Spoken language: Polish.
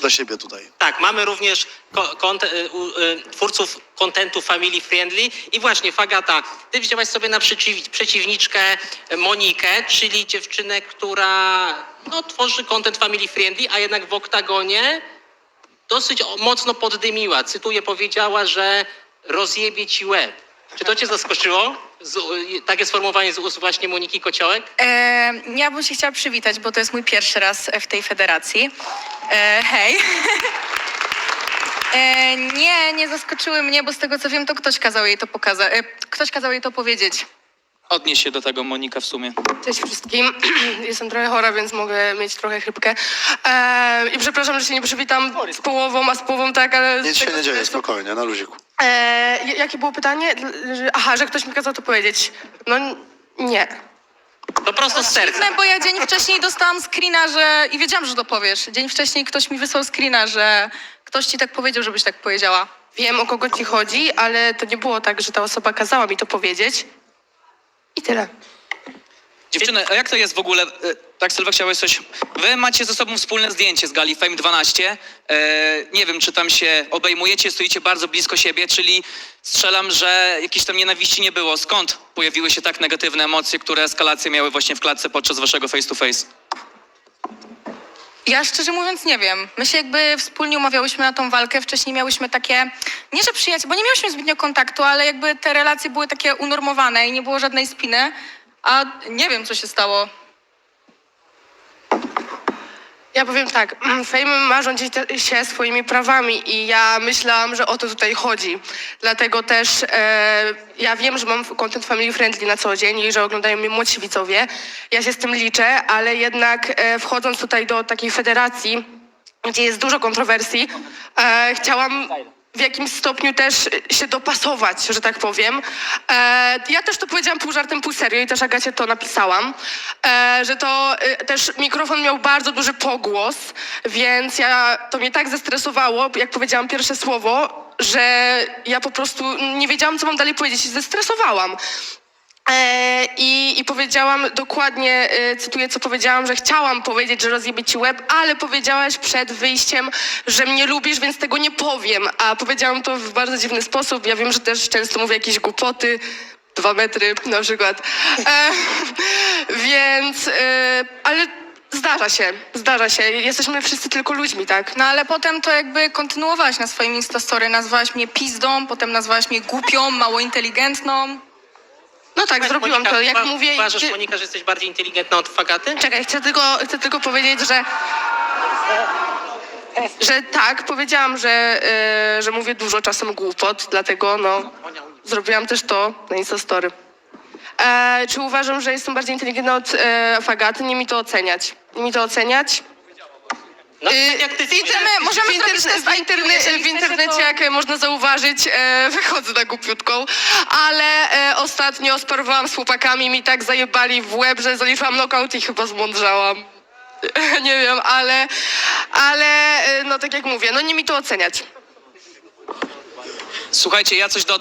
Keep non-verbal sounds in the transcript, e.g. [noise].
dla siebie tutaj. Tak, mamy również y, y, twórców kontentu family friendly i właśnie Fagata, ty wzięłaś sobie na przeciw- przeciwniczkę Monikę, czyli dziewczynę, która no, tworzy content family friendly, a jednak w oktagonie dosyć mocno poddymiła. Cytuję, powiedziała, że rozjebie ci łeb. Czy to cię zaskoczyło? Z, takie sformułowanie z ust właśnie Moniki Kociołek? E, ja bym się chciała przywitać, bo to jest mój pierwszy raz w tej federacji. E, hej. [laughs] E, nie, nie zaskoczyły mnie, bo z tego co wiem, to ktoś kazał jej to pokazać. E, ktoś kazał jej to powiedzieć. Odnieś się do tego, Monika, w sumie. Cześć wszystkim. [clears throat] Jestem trochę chora, więc mogę mieć trochę chrypkę. Eee, I przepraszam, że się nie przywitam z połową, a z połową tak, ale... Nic się nie dzieje, spokojnie, na luziku. Eee, jakie było pytanie? Aha, że ktoś mi kazał to powiedzieć. No nie. To prosto z serca. Dziwne, bo ja dzień wcześniej dostałam screena, że... I wiedziałam, że to powiesz. Dzień wcześniej ktoś mi wysłał screena, że ktoś ci tak powiedział, żebyś tak powiedziała. Wiem, o kogo ci chodzi, ale to nie było tak, że ta osoba kazała mi to powiedzieć. I tyle. Dziewczyny, a jak to jest w ogóle? e, Tak, Sylwia, chciałeś coś... Wy macie ze sobą wspólne zdjęcie z Gali Fame 12. E, nie wiem, czy tam się obejmujecie, stoicie bardzo blisko siebie, czyli strzelam, że jakiejś tam nienawiści nie było. Skąd pojawiły się tak negatywne emocje, które eskalacje miały właśnie w klatce podczas waszego face to face? Ja szczerze mówiąc nie wiem. My się jakby wspólnie umawiałyśmy na tą walkę. Wcześniej miałyśmy takie, nie że przyjaciół, bo nie miałyśmy zbytnio kontaktu, ale jakby te relacje były takie unormowane i nie było żadnej spiny. A nie wiem, co się stało. Ja powiem tak, [clears throat] Fame ma rządzić się swoimi prawami i ja myślałam, że o to tutaj chodzi. Dlatego też e, ja wiem, że mam content family friendly na co dzień i że oglądają mnie młodsi widzowie. Ja się z tym liczę, ale jednak e, wchodząc tutaj do takiej federacji, gdzie jest dużo kontrowersji, e, chciałam w jakimś stopniu też się dopasować, że tak powiem. E, ja też to powiedziałam pół żartem, pół serio i też Agacie to napisałam, e, że to e, też mikrofon miał bardzo duży pogłos, więc ja, to mnie tak zestresowało, jak powiedziałam pierwsze słowo, że ja po prostu nie wiedziałam, co mam dalej powiedzieć i zestresowałam. E, i, I powiedziałam dokładnie, e, cytuję co powiedziałam, że chciałam powiedzieć, że rozjebie ci łeb, ale powiedziałaś przed wyjściem, że mnie lubisz, więc tego nie powiem. A powiedziałam to w bardzo dziwny sposób. Ja wiem, że też często mówię jakieś głupoty, dwa metry na przykład. E, [laughs] więc, e, ale zdarza się, zdarza się. Jesteśmy wszyscy tylko ludźmi, tak? No ale potem to jakby kontynuowałaś na swoim Instastory. Nazwałaś mnie pizdą, potem nazwałaś mnie głupią, mało inteligentną. No tak, zrobiłam to. Jak uwa- mówię... Uważasz, ty- Monika, że jesteś bardziej inteligentna od Fagaty? Czekaj, chcę tylko, chcę tylko powiedzieć, że. Że tak, powiedziałam, że, y, że mówię dużo czasem głupot, dlatego no, zrobiłam też to na Instastory. E, czy uważam, że jestem bardziej inteligentna od e, Fagaty? Nie mi to oceniać. Nie mi to oceniać. No, Y, tak jak ty Chcemy, możemy w, zrobić interne- test w, interne- Jeżeli w internecie, jak można zauważyć, e, [laughs] wychodzę na głupiutką, ale e, ostatnio sparowałam z chłopakami, mi tak zajebali w łeb, że zaliczyłam knockout i chyba zmądrzałam. [laughs] nie wiem, ale, ale e, no tak jak mówię, no nie mi to oceniać. Słuchajcie, ja coś dodam.